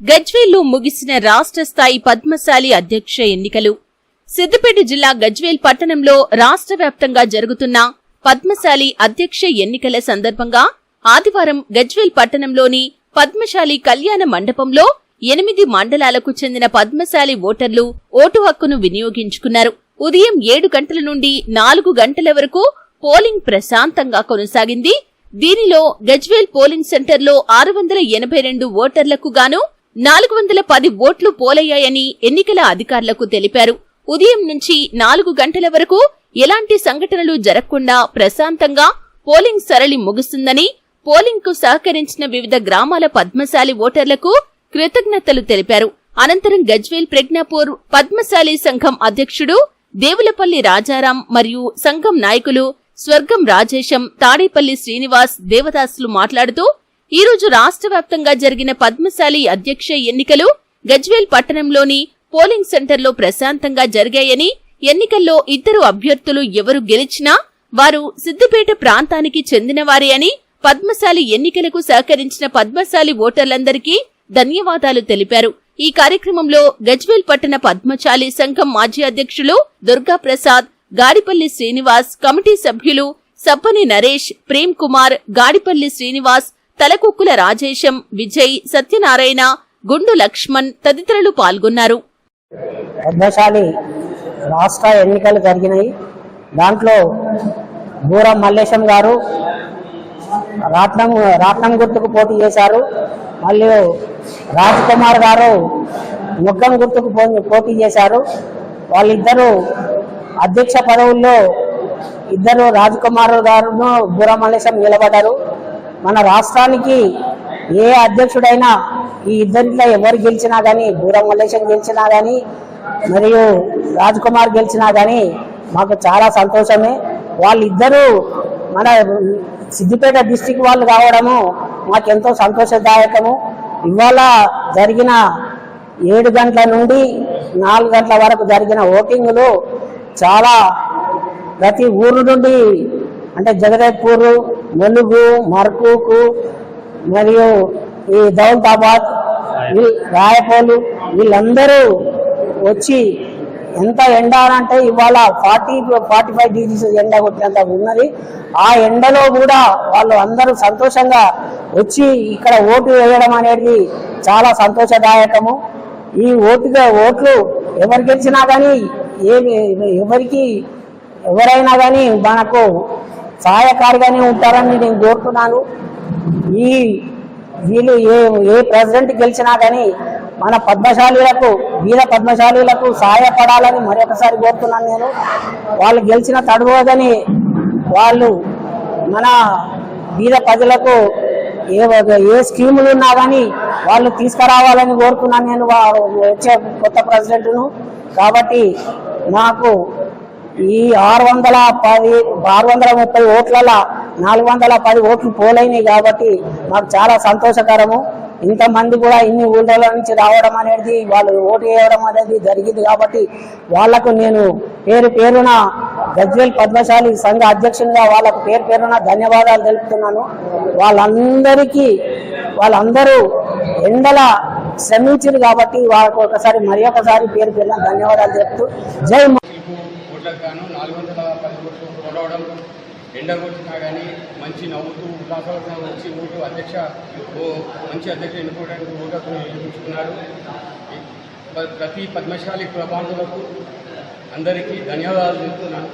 గజ్వేల్లో ముగిసిన రాష్ట్ర స్థాయి పద్మశాలి అధ్యక్ష ఎన్నికలు. సిద్దిపేట జిల్లా గజ్వేల్ పట్టణంలో రాష్ట్ర వ్యాప్తంగా జరుగుతున్న పద్మశాలి అధ్యక్ష ఎన్నికల సందర్భంగా ఆదివారం గజ్వేల్ పట్టణంలోని పద్మశాలి కళ్యాణ మండపంలో ఎనిమిది మండలాలకు చెందిన పద్మశాలి ఓటర్లు ఓటు హక్కును వినియోగించుకున్నారు. ఉదయం ఏడు గంటల నుండి నాలుగు గంటల వరకు పోలింగ్ ప్రశాంతంగా కొనసాగింది. దీనిలో గజ్వేల్ పోలింగ్ సెంటర్లో ఆరు వందల ఎనభై రెండు ఓటర్లకు గాను నాలుగు వందల పది ఓట్లు పోలయ్యాయని ఎన్నికల అధికారులకు తెలిపారు. ఉదయం నుంచి నాలుగు గంటల వరకు ఎలాంటి సంఘటనలు జరగకుండా ప్రశాంతంగా పోలింగ్ సరళి ముగుస్తుందని పోలింగ్కు సహకరించిన వివిధ గ్రామాల పద్మశాలి ఓటర్లకు కృతజ్ఞతలు తెలిపారు. అనంతరం గజ్వేల్ ప్రజ్ఞాపూర్ పద్మశాలి సంఘం అధ్యక్షుడు దేవులపల్లి రాజారాం మరియు సంఘం నాయకులు స్వర్గం రాజేశం తాడేపల్లి శ్రీనివాస్ దేవదాసులు మాట్లాడుతూ ఈ రోజు రాష్ట్ర వ్యాప్తంగా జరిగిన పద్మశాలి అధ్యక్ష ఎన్నికలు గజ్వేల్ పట్టణంలోని పోలింగ్ సెంటర్లో ప్రశాంతంగా జరిగాయని ఎన్నికల్లో ఇద్దరు అభ్యర్థులు ఎవరు గెలిచినా వారు సిద్దిపేట ప్రాంతానికి చెందినవారే అని పద్మశాలి ఎన్నికలకు సహకరించిన పద్మశాలి ఓటర్లందరికీ ధన్యవాదాలు తెలిపారు. ఈ కార్యక్రమంలో గజ్వేల్ పట్టణ పద్మశాలి సంఘం మాజీ అధ్యక్షులు దుర్గాప్రసాద్ గాడిపల్లి శ్రీనివాస్ కమిటీ సభ్యులు సప్పని నరేష్ ప్రేమ్ కుమార్ గాడిపల్లి శ్రీనివాస్ తలకుక్కుల రాజేశం విజయ్ సత్యనారాయణ గుండు లక్ష్మణ్ తదితరులు పాల్గొన్నారు. పద్మశాలి రాష్ట్ర ఎన్నికలు జరిగినాయి. దాంట్లో బూరం మల్లేశం గారు రాట్నం రాట్నం గుర్తుకు పోటీ చేశారు. మళ్ళీ రాజ్ కుమార్ గారు ముగ్గం గుర్తుకు పో- పోటీ చేశారు. వాళ్ళిద్దరూ అధ్యక్ష పదవుల్లో ఇద్దరు రాజ్ కుమార్ గారును బూరం మల్లేశం నిలబడ్డారు. మన రాష్ట్రానికి ఏ అధ్యక్షుడైనా ఈ ఇద్దరిలో ఎవరు గెలిచినా కానీ బూరం మల్లేశం గెలిచినా కానీ మరియు రాజ్ కుమార్ గెలిచినా కానీ మాకు చాలా సంతోషమే. వాళ్ళిద్దరూ మన సిద్దిపేట డిస్టిక్ వాళ్ళు కావడము మాకెంతో సంతోషదాయకము. ఇవాళ జరిగిన ఏడు గంటల నుండి నాలుగు గంటల వరకు జరిగిన ఓటింగ్లు చాలా ప్రతి ఊరు నుండి అంటే జగదేవ్పూర్ ములుగు మర్కూకు మరియు ఈ దౌలతాబాద్ వీ- రాయపోలు వీళ్ళందరూ వచ్చి ఎంత ఎండ అంటే ఇవాళ ఫార్టీ ఫార్టీ ఫైవ్ డిగ్రీస్ ఎండ కొట్టినంత ఉన్నది. ఆ ఎండలో కూడా వాళ్ళు అందరూ సంతోషంగా వచ్చి ఇక్కడ ఓటు వేయడం అనేది చాలా సంతోషదాయకము. ఈ ఓటుగా ఓట్లు ఎవరు గెలిచినా కానీ ఏమి ఎవరికి ఎవరైనా కానీ మనకు సహాయకారిగానే ఉంటారని నేను కోరుతున్నాను. ఈ వీళ్ళు ఏ ఏ ప్రెసిడెంట్ గెలిచినా కానీ మన పద్మశాలీలకు వీర పద్మశాలీలకు సహాయపడాలని మరొకసారి కోరుతున్నాను నేను. వాళ్ళు గెలిచిన తడవదని వాళ్ళు మన వీర ప్రజలకు ఏ ఏ స్కీములు ఉన్నా కానీ వాళ్ళు తీసుకురావాలని కోరుతున్నాను నేను. వా- వచ్చే కొత్త ప్రెసిడెంట్ను. కాబట్టి నాకు ఈ ఆరు వందల పది ఆరు వందల ముప్పై ఓట్లలో నాలుగు వందల పది ఓట్లు పోలైనాయి కాబట్టి మాకు చాలా సంతోషకరము. ఇంతమంది కూడా ఇన్ని ఊళ్ళ నుంచి రావడం అనేది వాళ్ళు ఓటు వేయడం అనేది జరిగింది కాబట్టి వాళ్ళకు నేను పేరు పేరున గజ్వేల్ పద్మశాలి సంఘ అధ్యక్షునిగా వాళ్ళకు పేరు పేరున ధన్యవాదాలు తెలుపుతున్నాను. వాళ్ళందరికీ వాళ్ళందరూ ఎండల శ్రమించారు కాబట్టి వాళ్ళకు ఒకసారి మరి ఒకసారి పేరు పేరున ధన్యవాదాలు చెప్తూ జై కోట్లకు గాను నాలుగు వందల పది కోట్లు కొడవడం ఎండ కొట్టినా కానీ మంచి నవ్వుతూ ఉల్లాసాలతో వచ్చి ఓటు అధ్యక్ష ఓ మంచి అధ్యక్ష ఎన్నుకోవడానికి ఓటు హక్కును వినియోగించుకున్నారు ప్రతి పద్మశాలి కుల అందరికీ ధన్యవాదాలు చెప్తున్నాను.